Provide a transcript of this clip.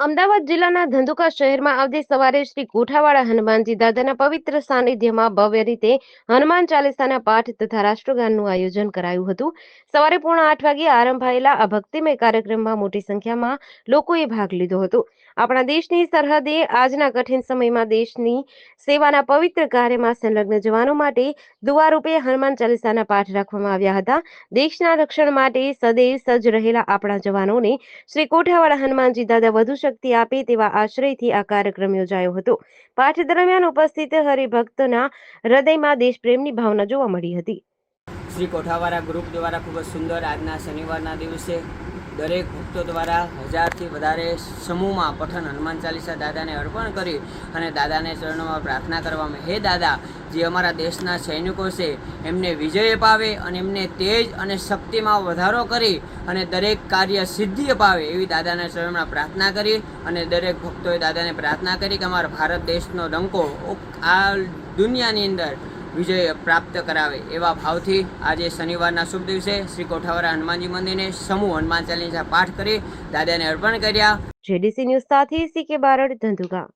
અમદાવાદ જિલ્લાના ધંધુકા શહેરમાં આવતી સવારે શ્રી કોઠાવાળા હનુમાનજી દાદાના પવિત્ર સાનિધ્યમાં ભવ્ય રીતે હનુમાન ચાલીસાના પાઠ તથા રાષ્ટ્રગાનનું આયોજન કરાયું હતું. સવારે પોણા આઠ વાગે આરંભાયેલા આ ભક્તિમય કાર્યક્રમમાં મોટી સંખ્યામાં લોકોએ ભાગ લીધો હતો. આપણા દેશની સરહદે આજના કઠિન સમયમાં દેશની સેવાના પવિત્ર કાર્યમાં સંલગ્ન જવાનો માટે દુઆરૂપે હનુમાન ચાલીસાના પાઠ રાખવામાં આવ્યા હતા. દેશના રક્ષણ માટે સદૈવ સજ્જ રહેલા આપણા જવાનોને શ્રી કોઠાવાળા હનુમાનજી દાદા વધુ શક્તિ આપે તેવા આશ્રયથી આ કાર્યક્રમ યોજાયો હતો. પાઠ દરમિયાન ઉપસ્થિત હરિભક્તના હૃદયમાં દેશપ્રેમની ભાવના જોવા મળી હતી. શ્રી કોઠાવાળા ગ્રુપ દ્વારા ખૂબ જ સુંદર આજના શનિવારના દિવસે દરેક ભક્તો દ્વારા હજારથી વધારે સમૂહમાં પઠન હનુમાન ચાલીસા દાદાને અર્પણ કરી અને દાદાને ચરણોમાં પ્રાર્થના કરવામાં. હે દાદા, જે અમારા દેશના સૈનિકો છે, એમને વિજય અપાવે અને એમને તેજ અને શક્તિમાં વધારો કરી અને દરેક કાર્ય સિદ્ધિ અપાવે એવી દાદાના ચરણમાં પ્રાર્થના કરી અને દરેક ભક્તોએ દાદાને પ્રાર્થના કરી કે અમારા ભારત દેશનો ડંકો આ દુનિયાની અંદર વિજય પ્રાપ્ત કરાવે એવા ભાવથી આજે શનિવારના શુભ દિવસે શ્રી કોઠાવાળા હનુમાનજી મંદિરે સમૂહ હનુમાન ચાલીસા પાઠ કરી દાદાને અર્પણ કર્યા. જેડીસી ન્યૂઝ સાથે સી કે બારડ ધંધુકા.